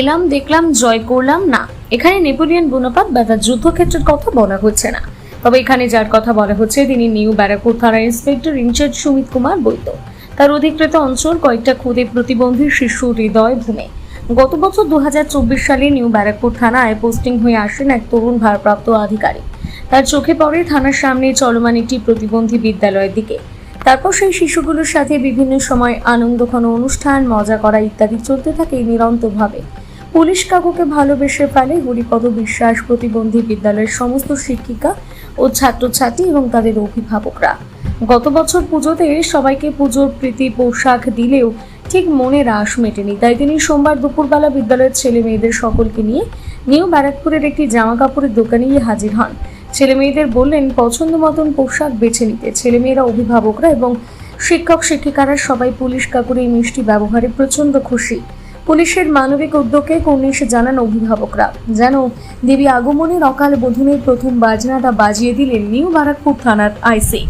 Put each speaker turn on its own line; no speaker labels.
এলাম, দেখলাম, জয় করলাম, না। এখানে নেপোলিয়ন বোনাপাত বা তার যুদ্ধক্ষেত্রের কথা বলা হচ্ছে না। তবে এখানে যার কথা বলা হচ্ছে, তিনি নিউ ব্যারাকপুর থানার ইন্সপেক্টর ইনচার্জ সুমিত কুমার বৈদ্য। তার অধিকৃত অঞ্চল কয়েকটা খুদে প্রতিবন্ধী শিশু হৃদয় ভূমে। গত বছর দু সালে নিউ ব্যারাকপুর থানায় পোস্টিং হয়ে আসেন এক তরুণ ভারপ্রাপ্ত আধিকারিক। তার চোখে পড়ে থানার সামনে চলমান একটি প্রতিবন্ধী বিদ্যালয়ের দিকে। তারপর সেই শিশুগুলোর সাথে বিভিন্ন সময় আনন্দঘন অনুষ্ঠান, মজা করা ইত্যাদি চলতে থাকে নিরন্তরভাবে। পুলিশ কাকুকে ভালোবেসে ফেলে হরিপদ বিশ্বাস প্রতিবন্ধী বিদ্যালয়ের সমস্ত শিক্ষিকা ও ছাত্রছাত্রী এবং তাদের অভিভাবকরা। গত বছর পুজোতে সবাইকে পুজোর প্রীতি পোশাক দিলেও ঠিক মনে রাস মেটেনি। তাই তিনি সোমবার দুপুরবেলা বিদ্যালয়ের ছেলে মেয়েদের সকলকে নিয়ে নিউ ব্যারাকপুরের একটি জামা কাপড়ের দোকানে গিয়ে হাজির হন। ছেলে মেয়েদের বললেন, পছন্দ মতন পোশাক বেছে নিতে। ছেলে মেয়েরা অভিভাবকরা এবং শিক্ষক শিক্ষিকারা সবাই পুলিশ কাকুর এই মিষ্টি ব্যবহারে প্রচণ্ড খুশি। পুলিশের মানবিক উদ্যোগে কর্নিশ জানান অভিভাবকরা। যেন দেবী আগমনের অকাল বোধনের প্রথম বাজনাটা বাজিয়ে দিলেন নিউ বারাকপুর থানার আইসি।